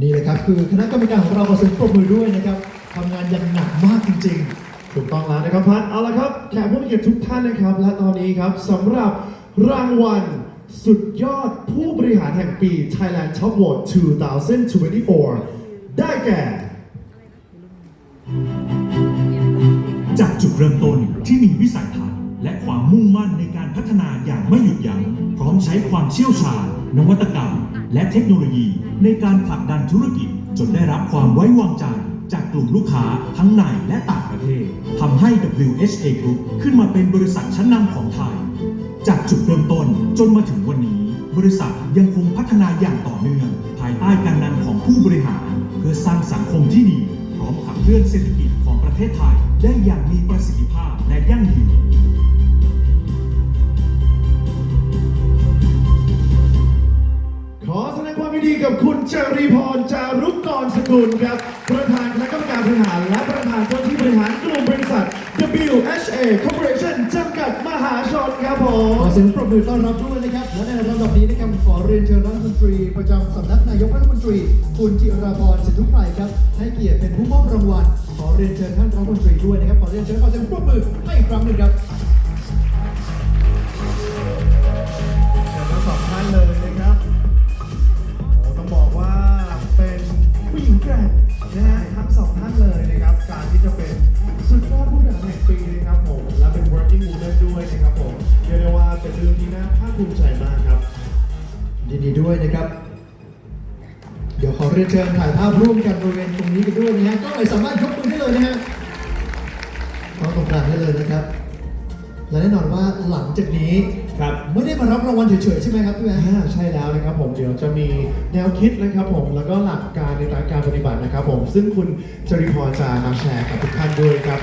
นี่แหละครับคือคณะกรรมการของเราขอเสียงปรบมือด้วยนะครับทำงานอย่างหนักมากจริงๆ ถูกต้องแล้วนะครับพัดเอาละครับแขกผู้มีเกียรติทุกท่านนะครับ และตอนนี้ครับสำหรับรางวัลสุดยอดผู้บริหารแห่งปี Thailand Top Award 2024 ได้แก่ จากจุดเริ่มต้นที่มีวิสัยทัศน์ มุ่งมั่นในการพัฒนาอย่างไม่หยุดยัง้งพร้อมใช้ความเชี่ยวชาญ นวัตกรรม และเทคโนโลยี ในการผลักดันธุรกิจ จนได้รับความไว้วางใจ จากกลุ่มลูกค้าทั้งในและต่างประเทศทำให้ WHA Group ขึ้นมาเป็นบริษัทชั้นนำของไทย จากจุดเริ่มต้นจนมาถึงวันนี้ บริษัทยังคงพัฒนาอย่างต่อเนื่อง ภายใต้การนำของผู้บริหาร เพื่อสร้างสังคมที่ดี พร้อมขับเคลื่อนเศรษฐกิจของประเทศไทยได้อย่างมีประสิทธิ กับคุณจรีพรจารุกกรสกุลครับ ประธานคณะกรรมการบริหาร และประธานเจ้าที่บริหารกลุ่มบริษัท WHA Corporation จำกัดมหาชนครับผๆขอเสียงปรบมือต้อนรับด้วยนะครับ และในลำดับนี้นะครับขอเรียนเชิญรัฐมนตรี ประจำสำนักนายกรัฐมนตรี คุณจิราพรสินทุไพรครับ ให้เกียรติเป็นผู้มอบรางวัล ขอเรียนเชิญท่านรัฐมนตรีด้วยนะครับ ขอเรียนเชิญขอเสียงปรบมือให้อีกครั้งหนึ่งครับ เป็นเรื่องที่น่าภาคภูมิใจมากครับยินดีด้วยนะครับ เดี๋ยวขอเรียนเชิญถ่ายภาพร่วมกันบริเวณตรงนี้กันด้วยนะฮะก็เลยสามารถยกมือได้เลยนะฮะเข้าตรงกลางได้เลยนะครับ และแน่นอนว่าหลังจากนี้ครับไม่ได้มารับรางวัลเฉยๆใช่ไหมครับพี่แบงค์อ่าใช่แล้วนะครับผมเดี๋ยวจะมีแนวคิดนะครับผมแล้วก็หลักการในการปฏิบัตินะครับผมซึ่งคุณจริพรจะมาแชร์กับทุกท่านด้วยครับ